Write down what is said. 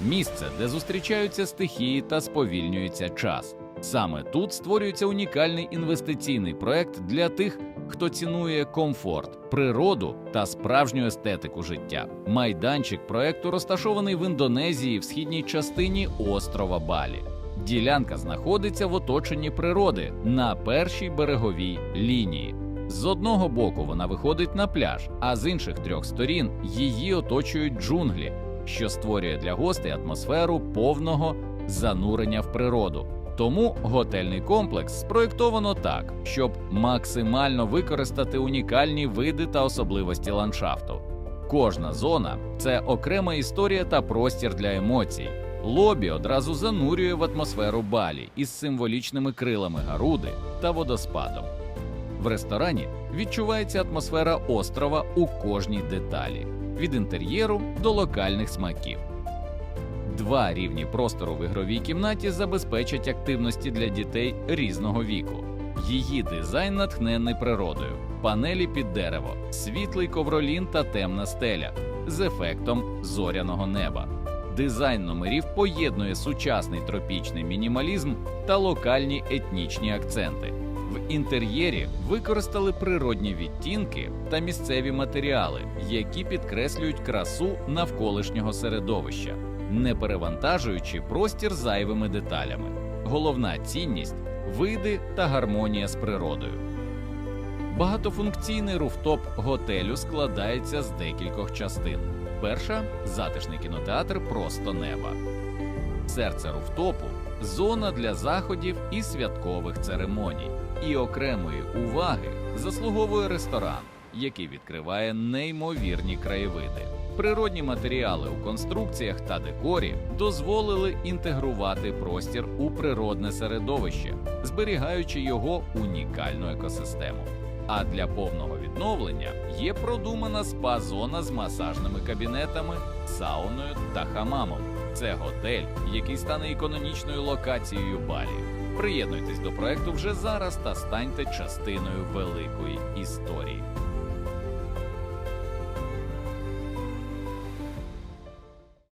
місце, де зустрічаються стихії та сповільнюється час. Саме тут створюється унікальний інвестиційний проект для тих, хто цінує комфорт, природу та справжню естетику життя. Майданчик проекту розташований в Індонезії в східній частині острова Балі. Ділянка знаходиться в оточенні природи на першій береговій лінії. З одного боку вона виходить на пляж, а з інших трьох сторін її оточують джунглі, що створює для гостей атмосферу повного занурення в природу. Тому готельний комплекс спроєктовано так, щоб максимально використати унікальні види та особливості ландшафту. Кожна зона це окрема історія та простір для емоцій. Лобі одразу занурює в атмосферу балі із символічними крилами Гаруди та водоспадом. В ресторані відчувається атмосфера острова у кожній деталі від інтер'єру до локальних смаків. Два рівні простору в ігровій кімнаті забезпечать активності для дітей різного віку. Її дизайн натхнений природою, панелі під дерево, світлий ковролін та темна стеля з ефектом зоряного неба. Дизайн номерів поєднує сучасний тропічний мінімалізм та локальні етнічні акценти. В інтер'єрі використали природні відтінки та місцеві матеріали, які підкреслюють красу навколишнього середовища, не перевантажуючи простір зайвими деталями. Головна цінність види та гармонія з природою. Багатофункційний руфтоп готелю складається з декількох частин. Перша затишний кінотеатр просто неба. Серце руфтопу зона для заходів і святкових церемоній. І окремої уваги заслуговує ресторан, який відкриває неймовірні краєвиди. Природні матеріали у конструкціях та декорі дозволили інтегрувати простір у природне середовище, зберігаючи його унікальну екосистему. А для повного відновлення є продумана спа-зона з масажними кабінетами, сауною та хамамом. Це готель, який стане економічною локацією Балі. Приєднуйтесь до проекту вже зараз та станьте частиною великої історії.